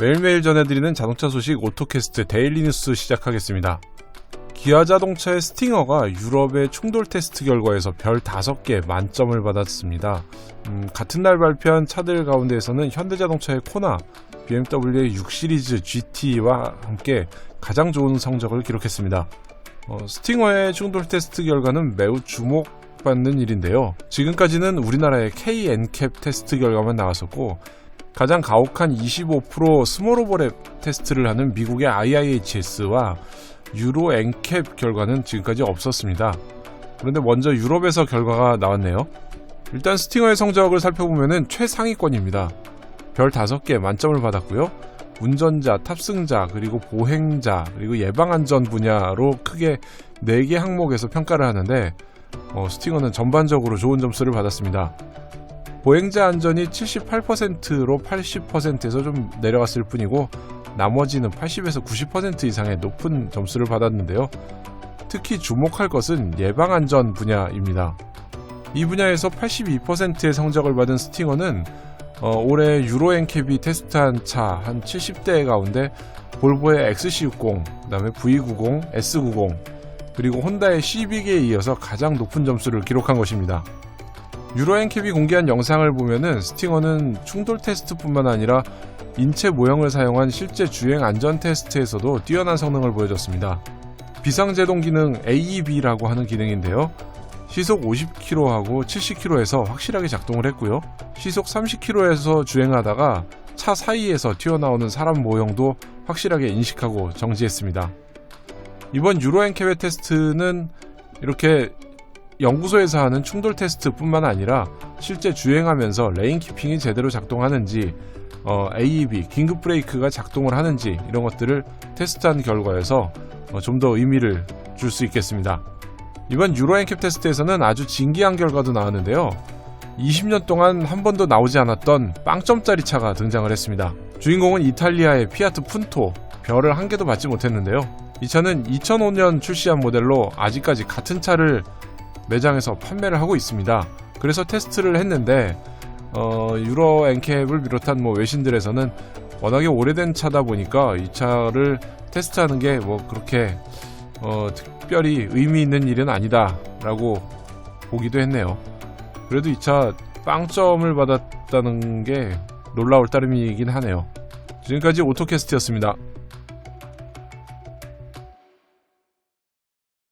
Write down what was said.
매일매일 전해드리는 자동차 소식 오토캐스트 데일리 뉴스 시작하겠습니다. 기아 자동차의 스팅어가 유럽의 충돌 테스트 결과에서 별 5개 만점을 받았습니다. 음, 같은 날 발표한 차들 가운데에서는 현대자동차의 코나, BMW의 6 시리즈 GT와 함께 가장 좋은 성적을 기록했습니다. 어, 스팅어의 충돌 테스트 결과는 매우 주목받는 일인데요. 지금까지는 우리나라의 K-NCAP 테스트 결과만 나왔었고 가장 가혹한 25% 스몰 오버랩 테스트를 하는 미국의 IIHS와 유로 엔캡 결과는 지금까지 없었습니다. 그런데 먼저 유럽에서 결과가 나왔네요. 일단 스팅어의 성적을 살펴보면 최상위권입니다. 별 5개 만점을 받았고요. 운전자, 탑승자, 그리고 보행자, 그리고 예방안전 분야로 크게 4개 항목에서 평가를 하는데 어, 스팅어는 전반적으로 좋은 점수를 받았습니다. 보행자 안전이 78%로 80%에서 좀 내려갔을 뿐이고 나머지는 80에서 90% 이상의 높은 점수를 받았는데요. 특히 주목할 것은 예방 안전 분야입니다. 이 분야에서 82%의 성적을 받은 스팅어는 어, 올해 유로 엔캡이 테스트한 차 한 70대 가운데 볼보의 XC60, 그다음에 V90, S90, 그리고 혼다의 CB기에 이어서 가장 높은 점수를 기록한 것입니다. 유로엔캡이 공개한 영상을 보면은 스팅어는 충돌 테스트뿐만 아니라 인체 모형을 사용한 실제 주행 안전 테스트에서도 뛰어난 성능을 보여줬습니다. 비상제동 기능 AEB라고 하는 기능인데요. 시속 50km하고 70km에서 확실하게 작동을 했고요. 시속 30km에서 주행하다가 차 사이에서 튀어나오는 사람 모형도 확실하게 인식하고 정지했습니다. 이번 유로엔캡의 테스트는 이렇게 연구소에서 하는 충돌 테스트뿐만 아니라 실제 주행하면서 레인 키핑이 제대로 작동하는지 어, AEB 긴급 브레이크가 작동을 하는지 이런 것들을 테스트한 결과에서 어, 좀더 의미를 줄 수 있겠습니다. 이번 유로 엔캡 테스트에서는 아주 진기한 결과도 나왔는데요. 20년 동안 한 번도 나오지 않았던 빵점짜리 차가 등장을 했습니다. 주인공은 이탈리아의 피아트 푼토, 별을 한 개도 받지 못했는데요. 이 차는 2005년 출시한 모델로 아직까지 같은 차를 매장에서 판매를 하고 있습니다. 그래서 테스트를 했는데 어, 유로 엔캡을 비롯한 뭐 외신들에서는 워낙에 오래된 차다 보니까 이 차를 테스트하는 게 뭐 그렇게 어, 특별히 의미 있는 일은 아니다라고 보기도 했네요. 그래도 이 차 빵점을 받았다는 게 놀라울 따름이긴 하네요. 지금까지 오토캐스트였습니다.